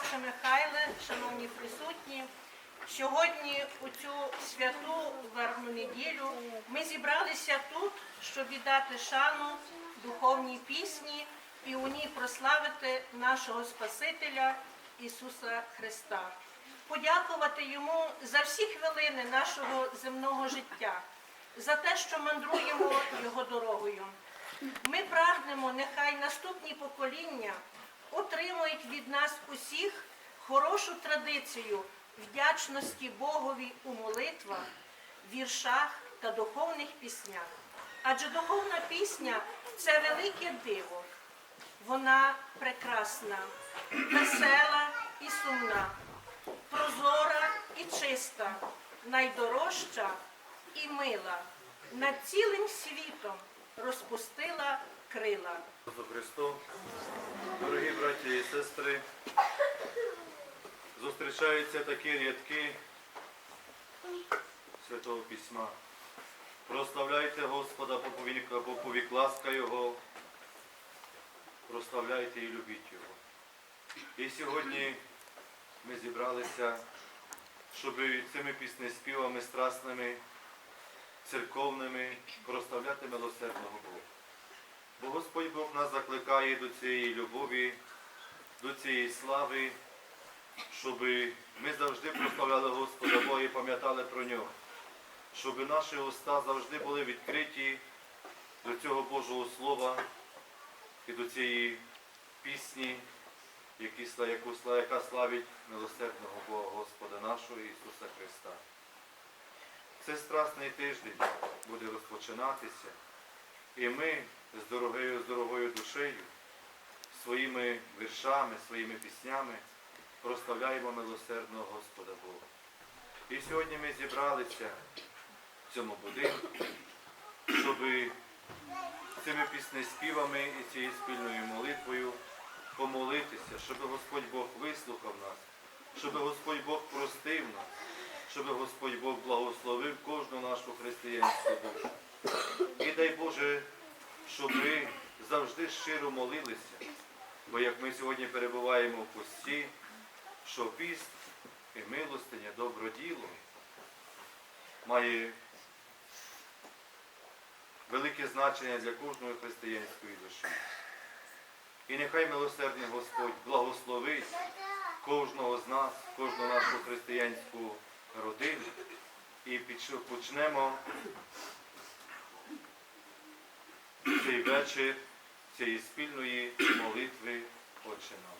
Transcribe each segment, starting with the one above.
отче Михайле, шановні присутні, сьогодні у цю святу вербну неділю ми зібралися тут, щоб віддати шану духовній пісні і у ній прославити нашого Спасителя Ісуса Христа, подякувати Йому за всі хвилини нашого земного життя, за те, що мандруємо Його дорогою. Ми прагнемо, нехай наступні покоління отримують від нас усіх хорошу традицію вдячності Богові у молитвах, віршах та духовних піснях. Адже духовна пісня це велике диво. Вона прекрасна, весела і сумна, прозора і чиста, найдорожча і мила. Над цілим світом розпустила крила. Христу, дорогі браті і сестри, зустрічаються такі рядки Святого Письма. Прославляйте Господа, бо повік ласка Його, прославляйте і любіть Його. І сьогодні ми зібралися, щоб цими піснеспівами страсними, церковними прославляти милосердного Бога. Бо Господь Бог нас закликає до цієї любові, до цієї слави, щоб ми завжди прославляли Господа Бога і пам'ятали про нього, щоб наші уста завжди були відкриті до цього Божого Слова і до цієї пісні, яка славить милосердного Бога Господа нашого Ісуса Христа. Це страсний тиждень буде розпочинатися. І ми з дорогою, з дорогою душею, своїми віршами, своїми піснями прославляємо милосердного Господа Бога. І сьогодні ми зібралися в цьому будинку, щоб цими піснеспівами і цією спільною молитвою помолитися, щоб Господь Бог вислухав нас, щоб Господь Бог простив нас, щоб Господь Бог благословив кожну нашу християнську душу. І дай Боже, щоб ви завжди щиро молилися, бо як ми сьогодні перебуваємо в пості, що піст і милостиня, доброділо має велике значення для кожної християнської душі. І нехай милосердний Господь благословить кожного з нас, кожну нашу християнську родину. І почнемо цей вечір цієї спільної молитви Отче наш.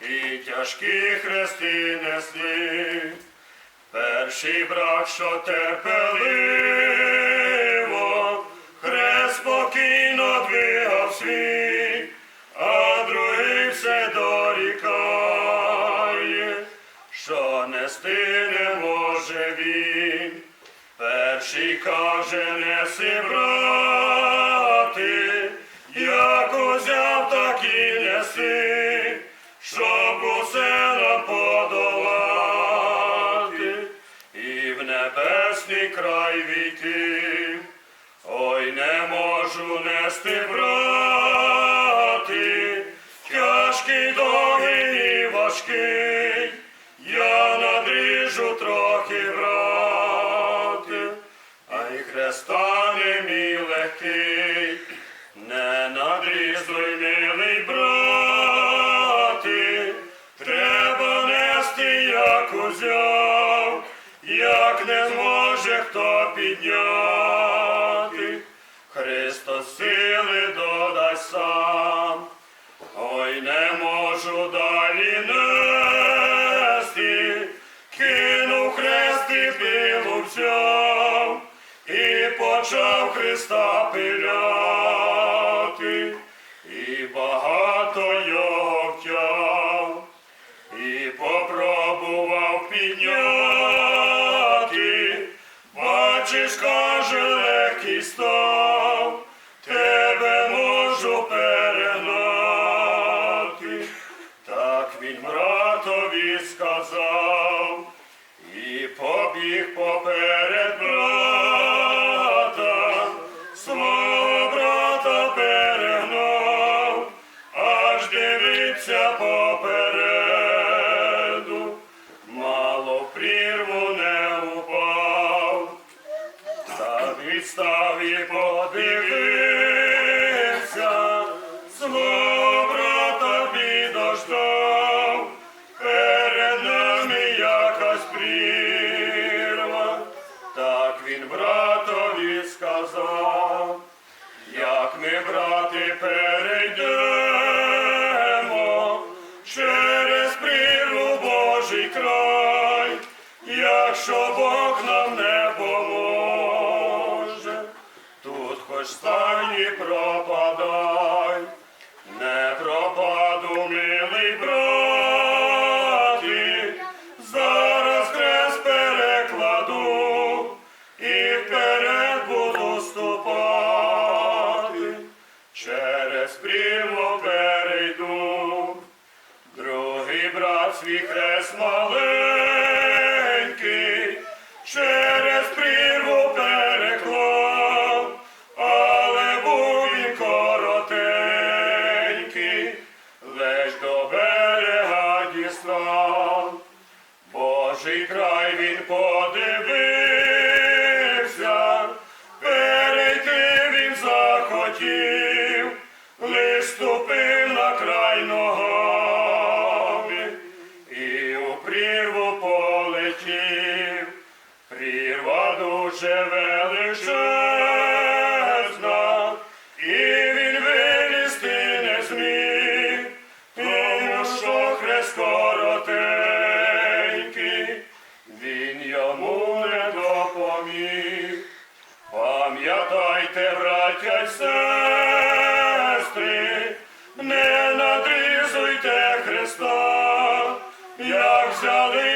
І тяжкі хрести несли. Перший брат, що терпеливо, хрест спокійно двигав свій, а другий все дорікає, що нести не може він. Перший каже, неси брати, як узяв, так і неси, щоб усе нам подолати і в небесний край війти. Ой, не можу нести брати, тяжкий, довгий і важкий, я надріжу трохи брати, а й хреста не мій легкий, не надрізуй, милий як не зможе хто підняти, Христос сили додасть сам. Ой, не можу далі нести, кинув хрест і пилу взяв, і почав Христа пиляти, стань Jesus. Христа, як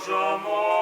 Божому.